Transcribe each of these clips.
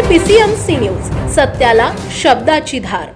PCMC news सत्याला शब्दाची धार.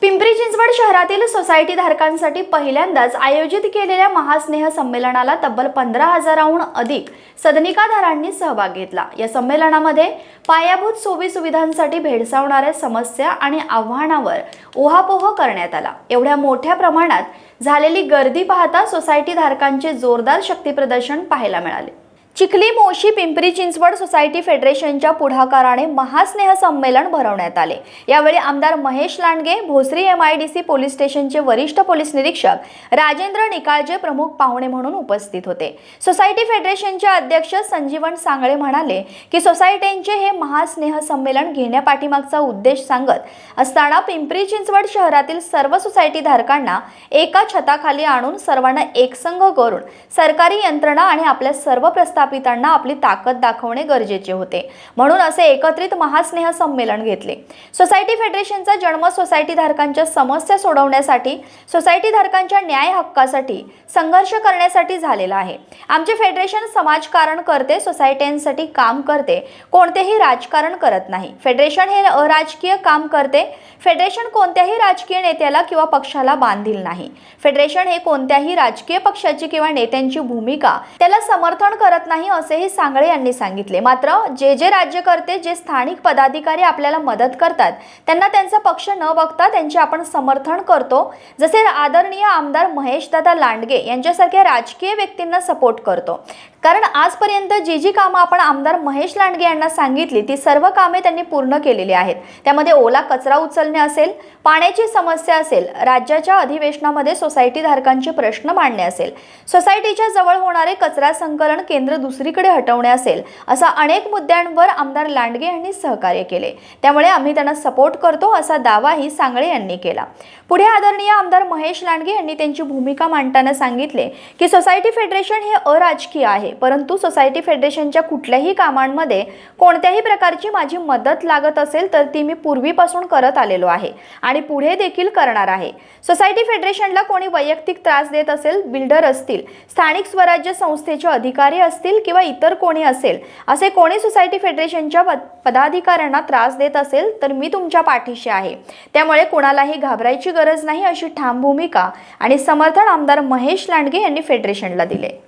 पिंपरी चिंचवड शहरातील society धारकांसाठी पहिल्यांदाच आयोजित केलेल्या महास्नेह संमेलनाला तब्बल पंधरा हजाराहून अधिक सदनिकाधारांनी सहभाग घेतला. या संमेलनामध्ये पायाभूत सोयी सुविधांसाठी भेडसावणाऱ्या समस्या आणि आव्हानावर ओहापोह करण्यात आला. एवढ्या मोठ्या प्रमाणात झालेली गर्दी पाहता सोसायटी धारकांचे जोरदार शक्तीप्रदर्शन पाहायला मिळाले. चिखली मोशी पिंपरी चिंचवड सोसायटी फेडरेशनच्या पुढाकाराने महास्नेह संमेलन भरवण्यात आले. यावेळी आमदार Mahesh Landge Bhosari M I D C police स्टेशनचे वरिष्ठ पोलीस निरीक्षक राजेंद्र निकाळजे प्रमुख पाहुणे म्हणून उपस्थित होते. सोसायटी फेडरेशनचे अध्यक्ष संजीवन सांगळे म्हणाले की सोसायट्यांचे हे महास्नेह संमेलन घेण्यापाठीमागचा उद्देश सांगत असताना पिंपरी चिंचवड शहरातील सर्व सोसायटी धारकांना एका छताखाली आणून सर्वांना एकसंघ करून सरकारी यंत्रणा आणि आपल्या सर्व प्रस्ताव प्रस्थापितांना आपली ताकद दाखवणे गरजेचे होते. म्हणून असे एकत्रित महास्नेह संमेलन घेतले. सोसायटी फेडरेशनचा जन्म सोसायटी धारकांच्या समस्या सोडवण्यासाठी सोसायटी धारकांच्या न्याय हक्कासाठी संघर्ष करण्यासाठी झालेला आहे. आमचे फेडरेशन समाजकारण करते सोसायट्यांसाठी काम करते. कोणतेही राजकारण करत नाही. फेडरेशन हे अराजकीय काम करते. फेडरेशन कोणत्याही राजकीय नेत्याला किंवा पक्षाला बांधील नाही. फेडरेशन हे कोणत्याही राजकीय पक्षाची किंवा नेत्यांची भूमिका त्याला समर्थन करत नाही. असेही सांगळे यांनी सांगितले. मात्र जे जे राज्यकर्ते जे स्थानिक पदाधिकारी आपल्याला मदत करतात त्यांना त्यांचा पक्ष न बघता त्यांचे आपण समर्थन करतो. जसे आदरणीय आमदार महेशदादा लांडगे यांच्यासारख्या राजकीय व्यक्तींना सपोर्ट करतो. कारण आजपर्यंत जी जी कामं आपण आमदार महेश लांडगे यांना सांगितली ती सर्व कामे त्यांनी पूर्ण केलेली आहेत. त्यामध्ये ओला कचरा उचलणे असेल पाण्याची समस्या असेल राज्याच्या अधिवेशनामध्ये सोसायटी धारकांचे प्रश्न मांडणे असेल सोसायटीच्या जवळ होणारे कचरा संकलन केंद्र दुसरीकडे हटवणे असेल असा अनेक मुद्द्यांवर आमदार लांडगे यांनी सहकार्य केले. त्यामुळे आम्ही त्यांना सपोर्ट करतो असा दावाही सांगळे यांनी केला. पुढे आदरणीय आमदार महेश लांडगे यांनी त्यांची भूमिका मांडताना सांगितले की सोसायटी फेडरेशन हे अराजकीय आहे. परंतु सोसायटी फेडरेशनच्या कुठल्याही कामांमध्ये कोणत्याही प्रकारची माझी मदत लागत असेल तर ती मी पूर्वीपासून करत आलेलो आहे आणि पुढे देखील करणार आहे. सोसायटी फेडरेशनला कोणी वैयक्तिक त्रास देत असेल बिल्डर असतील स्थानिक स्वराज्य संस्थेचे अधिकारी असतील किंवा इतर कोणी असेल असे कोणी सोसायटी फेडरेशनच्या पद- पदाधिकाऱ्यांना त्रास देत असेल तर मी तुमच्या पाठीशी आहे. त्यामुळे कोणालाही घाबरायची गरज नाही अशी ठाम भूमिका आणि समर्थन आमदार महेश लांडगे यांनी फेडरेशनला दिले.